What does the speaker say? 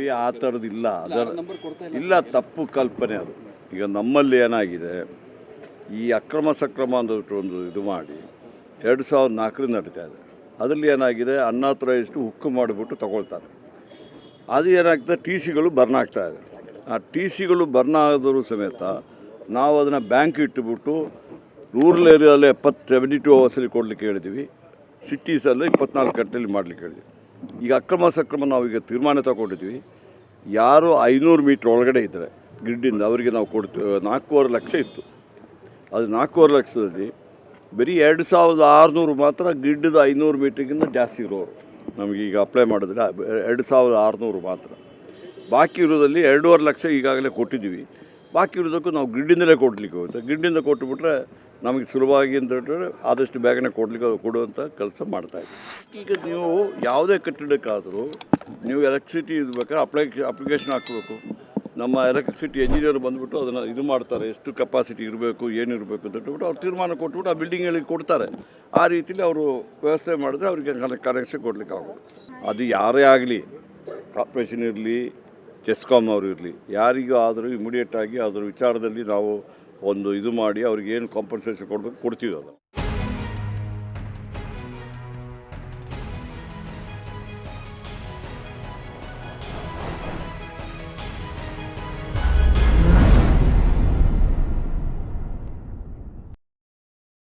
ನೋಡಿ ಆ ಥರದ್ದು ಇಲ್ಲ. ಅದರ ಇಲ್ಲ. ತಪ್ಪು ಕಲ್ಪನೆ ಅದು. ಈಗ ನಮ್ಮಲ್ಲಿ ಏನಾಗಿದೆ ಈ ಅಕ್ರಮ ಸಕ್ರಮ ಅಂದ್ಬಿಟ್ಟು ಒಂದು ಇದು ಮಾಡಿ ಎರಡು ಸಾವಿರದ ನಾಲ್ಕರಿಂದ ನಡೀತಾ ಇದೆ. ಅದರಲ್ಲಿ ಏನಾಗಿದೆ ಅನ್ಆಥರೈಸ್ಡು ಹುಕ್ಕು ಮಾಡಿಬಿಟ್ಟು ತಗೊಳ್ತಾರೆ. ಅದು ಏನಾಗ್ತದೆ ಟಿ ಸಿಗಳು ಬರ್ನ್ ಆಗ್ತಾ ಇದೆ. ಆ ಟಿ ಸಿಗಳು ಬರ್ನ್ ಆದರೂ ಸಮೇತ ನಾವು ಅದನ್ನು ಬ್ಯಾಂಕ್ ಇಟ್ಟುಬಿಟ್ಟು ರೂರಲ್ ಏರಿಯಾದಲ್ಲಿ ಎಪ್ಪತ್ತು ಸೆವೆಂಟಿ ಟು ಅವರ್ಸಲ್ಲಿ ಕೊಡಲಿಕ್ಕೆ ಹೇಳಿದ್ದೀವಿ ಸಿಟೀಸಲ್ಲಿ ಇಪ್ಪತ್ನಾಲ್ಕು ಗಂಟೆಯಲ್ಲಿ ಮಾಡಲಿಕ್ಕೆ ಹೇಳಿದ್ವಿ. ಈಗ ಅಕ್ರಮ ಸಕ್ರಮ ನಾವೀಗ ತೀರ್ಮಾನ ತಗೊಂಡಿದ್ವಿ. ಯಾರು ಐನೂರು ಮೀಟ್ರ್ ಒಳಗಡೆ ಇದ್ದರೆ ಗ್ರಿಡ್ಡಿಂದ ಅವರಿಗೆ ನಾವು ಕೊಡ್ತೀವಿ ನಾಲ್ಕೂವರೆ ಲಕ್ಷ ಇತ್ತು. ಅದು ನಾಲ್ಕೂವರೆ ಲಕ್ಷದಲ್ಲಿ ಬರೀ ಎರಡು ಸಾವಿರದ ಆರುನೂರು ಮಾತ್ರ ಗ್ರಿಡ್ಡದ ಐನೂರು ಮೀಟ್ರಿಗಿಂತ ಜಾಸ್ತಿ ಇರೋರು. ನಮಗೀಗ ಅಪ್ಲೈ ಮಾಡಿದ್ರೆ ಎರಡು ಸಾವಿರದ ಆರುನೂರು ಮಾತ್ರ. ಬಾಕಿ ಇರೋದಲ್ಲಿ ಎರಡೂವರೆ ಲಕ್ಷ ಈಗಾಗಲೇ ಕೊಟ್ಟಿದ್ದೀವಿ. ಬಾಕಿ ಇರೋದಕ್ಕೂ ನಾವು ಗ್ರಿಡ್ಡಿಂದಲೇ ಕೊಡಲಿಕ್ಕೆ ಹೋಗುತ್ತೆ. ಗ್ರಿಡ್ಡಿಂದ ಕೊಟ್ಟುಬಿಟ್ರೆ ನಮಗೆ ಸುಲಭವಾಗಿ ಅಂತ ಹೇಳಿದ್ರೆ ಆದಷ್ಟು ಬೇಗನೆ ಕೊಡ್ಲಿಕ್ಕೆ ಕೊಡುವಂಥ ಕೆಲಸ ಮಾಡ್ತಾಯಿದ್ದೀವಿ ಈಗ ನೀವು ಯಾವುದೇ ಕಟ್ಟಡಕ್ಕಾದರೂ ನೀವು ಎಲೆಕ್ಟ್ರಿಸಿಟಿ ಇದು ಬೇಕಾದ್ರೆ ಅಪ್ಲೈ ಅಪ್ಲಿಕೇಶನ್ ಹಾಕಬೇಕು. ನಮ್ಮ ಎಲೆಕ್ಟ್ರಿಸಿಟಿ ಇಂಜಿನಿಯರ್ ಬಂದುಬಿಟ್ಟು ಅದನ್ನು ಇದು ಮಾಡ್ತಾರೆ, ಎಷ್ಟು ಕೆಪಾಸಿಟಿ ಇರಬೇಕು ಏನಿರಬೇಕು ಅಂತ ಹೇಳ್ಬಿಟ್ಟು ಅವ್ರು ತೀರ್ಮಾನ ಕೊಟ್ಬಿಟ್ಟು ಆ ಬಿಲ್ಡಿಂಗ್ಗಳಿಗೆ ಕೊಡ್ತಾರೆ. ಆ ರೀತಿಯಲ್ಲಿ ಅವರು ವ್ಯವಸ್ಥೆ ಮಾಡಿದ್ರೆ ಅವರಿಗೆ ಕನೆಕ್ಷನ್ ಕೊಡಲಿಕ್ಕೆ ಆಗೋದು. ಅದು ಯಾರೇ ಆಗಲಿ ಕಾರ್ಪೊರೇಷನ್ ಇರಲಿ ಚೆಸ್ಕಾಮ್ ಅವರು ಇರಲಿ, ಯಾರಿಗೂ ಆದರೂ ಇಮಿಡಿಯೇಟಾಗಿ ಅದರ ವಿಚಾರದಲ್ಲಿ ನಾವು ಒಂದು ಇದು ಮಾಡಿ ಅವ್ರಿಗೆ ಏನು ಕಾಂಪನ್ಸೇಷನ್ ಕೊಡಬೇಕು ಕೊಡ್ತೀವಿ ಅದು